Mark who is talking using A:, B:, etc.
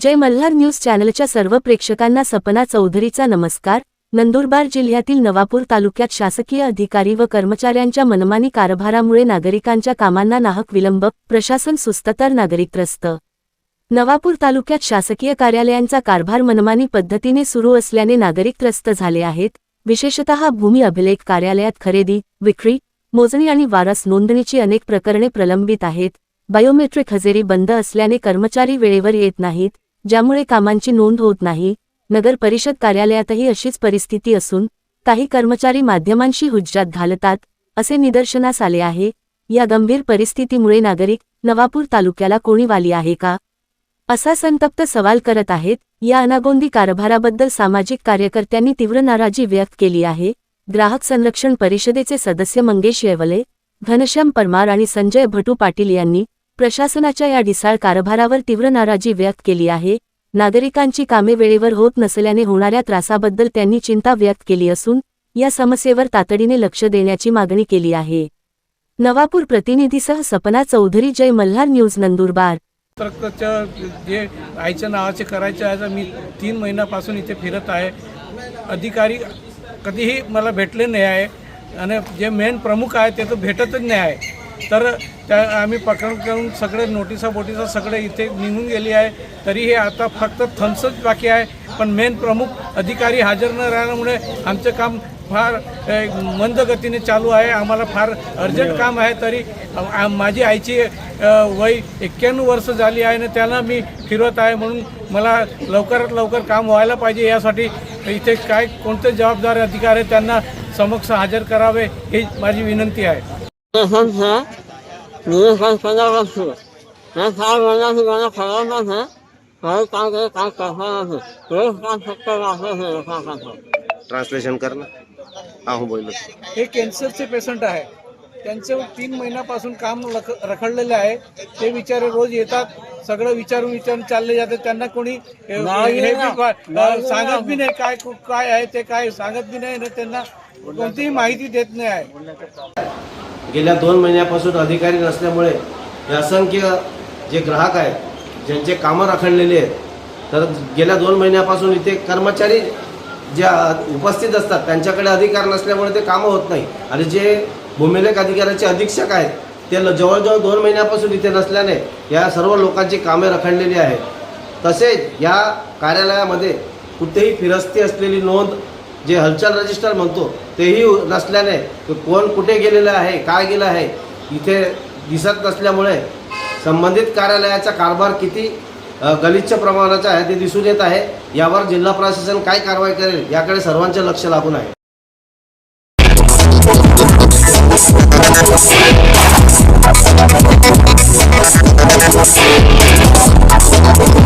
A: जय Malhar news चॅनलच्या सर्व प्रेक्षकांना सपना चौधरीचा नमस्कार. नंदुरबार जिल्ह्यातील नवापूर तालुक्यात शासकीय अधिकारी व कर्मचाऱ्यांच्या मनमानी कारभारामुळे नागरिकांच्या कामांना नाहक विलंब प्रशासन सुस्ततर नागरिक त्रस्त नवापूर तालुक्यात शासकीय कार्यालयांचा कारभार मनमानी पद्धतीने सुरू असल्याने नागरिक त्रस्त झाले आहेत. विशेषतः भूमी अभिलेख कार्यालयात खरेदी विक्री मोजणी आणि वारस नोंदणीची अनेक प्रकरणे प्रलंबित आहेत. बायोमेट्रिक हजेरी बंद असल्याने कर्मचारी वेळेवर येत नाहीत. ज्यामुळे कामांची नोंद होत नाही नगर परिषद कार्यालयातही अशीच परिस्थिती असून काही कर्मचारी माध्यमांशी हुज्जात घालतात असे निदर्शनास आले आहे. या गंभीर परिस्थितीमुळे नागरिक नवापूर तालुक्याला कोणी वाली आहे का? असा संतप्त सवाल करत आहेत. या अनागोंदी कारभाराबद्दल सामाजिक कार्यकर्त्यांनी तीव्र नाराजी व्यक्त केली आहे. ग्राहक संरक्षण परिषदेचे सदस्य मंगेश येवले घनश्याम परमार आणि संजय भटू पाटील यांनी प्रशासनाच्या या ढिसाळ कारभारावर तीव्र नाराजी व्यक्त केली आहे. नागरिकांची कामे वेळेवर होत नसल्याने होणाऱ्या त्रासाबद्दल त्यांनी चिंता व्यक्त केली असून या समस्येवर तातडीने लक्ष देण्याची मागणी केली आहे. नवापूर प्रतिनिधीसह सपना चौधरी जय मल्हार न्यूज नंदुरबार.
B: जे आईच्या नावाचे करायचे आहे मी तीन महिन्यापासून इथे फिरत आहे. अधिकारी कधीही मला भेटले नाही आहे. आणि जे मेन प्रमुख आहे ते तर भेटतच नाही आहे. तर त्या आम्ही पकड करून सगळे नोटिसा बोटिसा सगळे इथे निघून गेली आहे. तरीही आता फक्त थम्सच बाकी आहे. पण मेन प्रमुख अधिकारी हजर न राहिल्यामुळे आमचं काम फार मंद गतीने चालू आहे. आम्हाला फार अर्जंट काम आहे. तरी माझी आईची वय एक्क्याण्णव वर्ष झाली आहे आणि त्यांना मी फिरवत आहे म्हणून मला लवकरात लवकर काम व्हायला पाहिजे. यासाठी इथे काय कोणते जबाबदार अधिकारी त्यांना समक्ष हजर करावे ही माझी विनंती आहे.
C: से रखा था
D: ट्रान्सलेशन कर ना. हा हो बोललो
B: हे कॅन्सरचे पेशंट आहे. त्यांचं तीन महिन्यापासून काम रख रखडलेलं आहे. ते बिचारे रोज येतात. सगळं विचारून विचारून चालले जाते त्यांना कोणी हे-
C: नाही ना.
B: सांगत बी नाही काय काय आहे ते काय सांगत बी नाही आणि त्यांना कोणतीही माहिती देत नाही आहे.
D: गेल्या दोन महिन्यापासून अधिकारी नसल्यामुळे हे असंख्य जे ग्राहक आहेत ज्यांचे कामं रखडलेली आहेत तर गेल्या दोन महिन्यापासून इथे कर्मचारी ज्या उपस्थित असतात त्यांच्याकडे अधिकार नसल्यामुळे ते कामं होत नाही. आणि जे भूमिलेख अधिकाऱ्याचे अधीक्षक आहेत ते ल- जवळजवळ दोन महिन्यापासून इथे नसल्याने या सर्व लोकांची कामे रखडलेली आहेत. तसेच या कार्यालयामध्ये कुठेही फिरस्ती असलेली नोंद जे हलचाल रजिस्टर म्हणतो तेही नसल्याने कोण कुठे गेलेलं आहे काय गेलं आहे इथे दिसत नसल्यामुळे संबंधित कार्यालयाचा कारभार किती गलिच्छ प्रमाणाचा आहे ते दिसून येत आहे. यावर जिल्हा प्रशासन काय कारवाई करेल याकडे सर्वांचे लक्ष लागून आहे.